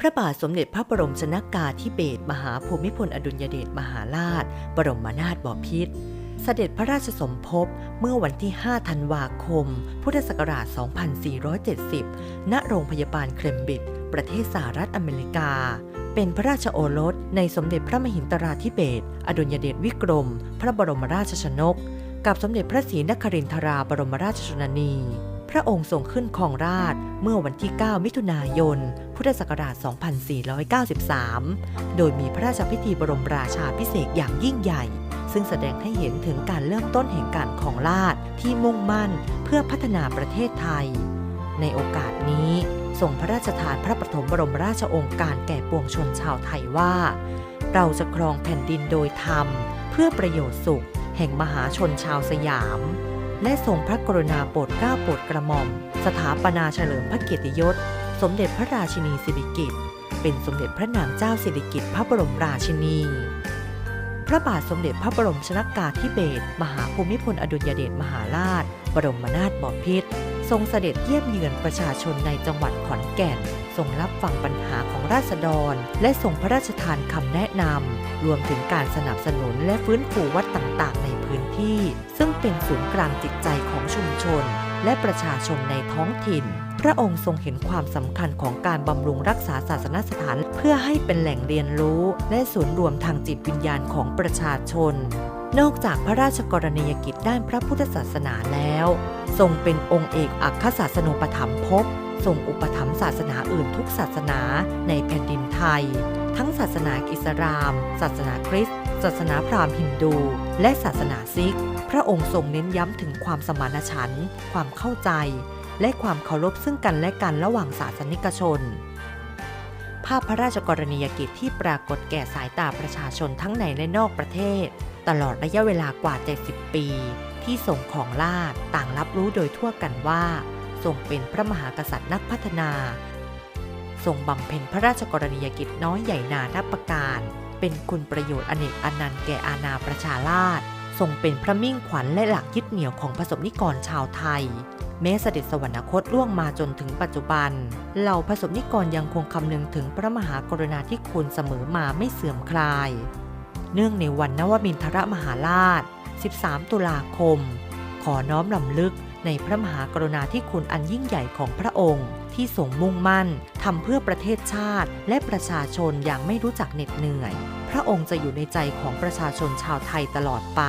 พระบาทสมเด็จพระบรมชนากาธิเบศรมหาภูมิพลอดุลยเดชมหาราช บรมนาถบพิตรเสด็จพระราชสมภพเมื่อวันที่ 5 ธันวาคม พุทธศักราช 2470 ณ โรงพยาบาลเคลมบิด ประเทศสหรัฐอเมริกา เป็นพระราชโอรสในสมเด็จพระมหินทราธิเบศรอดุลยเดชวิกรม พระบรมราชชนก กับสมเด็จพระศรีนครินทราบรมราชชนนี ระองค์ทรงขึ้นครองราชเมื่อวันที่ 9 มิถุนายน พุทธศักราช 2493 โดยมีพระราชพิธีบรมราชาพิเศษอย่างยิ่งใหญ่ ซึ่งแสดงให้เห็นถึงการเริ่มต้นแห่งการของราชที่มุ่งมั่นเพื่อพัฒนาประเทศไทย ในโอกาสนี้ทรงพระราชทานพระปฐมบรมราชองค์การแก่ปวงชนชาวไทยว่า เราจะครองแผ่นดินโดยธรรม เพื่อประโยชน์สุข แห่งมหาชนชาวสยาม และทรงพระกรุณาโปรดเกล้าโปรดกระหม่อม สถาปนาเฉลิมพระเกียรติยศ สมเด็จพระราชินีสิริกิติ์เป็นสมเด็จพระนางเจ้าสิริกิติ์พระบรมราชินี พระบาทสมเด็จพระบรมชนากาธิเบศรมหาภูมิพลอดุลยเดชมหาราช บรมนาถบพิตร ทรงเสด็จเยี่ยมเยือนประชาชนในจังหวัดขอนแก่น ทรงรับฟังปัญหาของราษฎร และทรงพระราชทานคำแนะนำ รวมถึงการสนับสนุนและฟื้นฟูวัดต่างๆ ในพื้นที่ ซึ่งเป็นศูนย์กลางจิตใจของชุมชน และประชาชนในท้องถิ่น พระองค์ทรงเห็นความสำคัญของการบำรุงรักษาศาสนสถาน เพื่อให้เป็นแหล่งเรียนรู้ และศูนย์รวมทางจิตวิญญาณของประชาชน นอกจากพระราชกรณียกิจด้านพระพุทธศาสนาแล้ว ทรงเป็นองค์เอกอัครศาสนูปถัมภกทรงอุปถัมภ์ศาสนาอื่นทุกศาสนาในแผ่นดินไทย ทั้งศาสนาอิสลาม ศาสนาคริสต์ศาสนาพราหมณ์ฮินดู และศาสนาซิก พระองค์ทรงเน้นย้ำถึงความสมานฉันท์ความเข้าใจ และความเคารพซึ่งกันและกันระหว่างศาสนิกชน ภาพพระราชกรณียกิจที่ปรากฏแก่สายตาประชาชนทั้งในและนอกประเทศ ตลอดระยะเวลากว่า 70 ปี ที่ทรงของราชต่างรับรู้โดยทั่วกันว่าทรงเป็นพระมหากษัตริย์นักพัฒนาทรงบำเพ็ญพระราชกรณียกิจน้อยใหญ่นานับประการ เป็นคุณประโยชน์อเนกอนันต์แก่อาณาประชาราษฎรทรงเป็นพระมิ่งขวัญและหลักยึดเหนี่ยวของประสบนิกรชาวไทย แม้เสด็จสวรรคตล่วงมาจนถึงปัจจุบัน เหล่าประสบนิกรยังคงคำนึงถึงพระมหากรุณาธิคุณเสมอมาไม่เสื่อมคลาย เนื่องในวันนวมินทรมหาราช 13 ตุลาคม ขอน้อมลำลึกในพระมหากรุณาธิคุณอันยิ่งใหญ่ของพระองค์ ที่ทรงมุ่งมั่นทำเพื่อประเทศชาติและประชาชนอย่างไม่รู้จักเหน็ดเหนื่อย พระองค์จะอยู่ในใจของประชาชนชาวไทยตลอดไป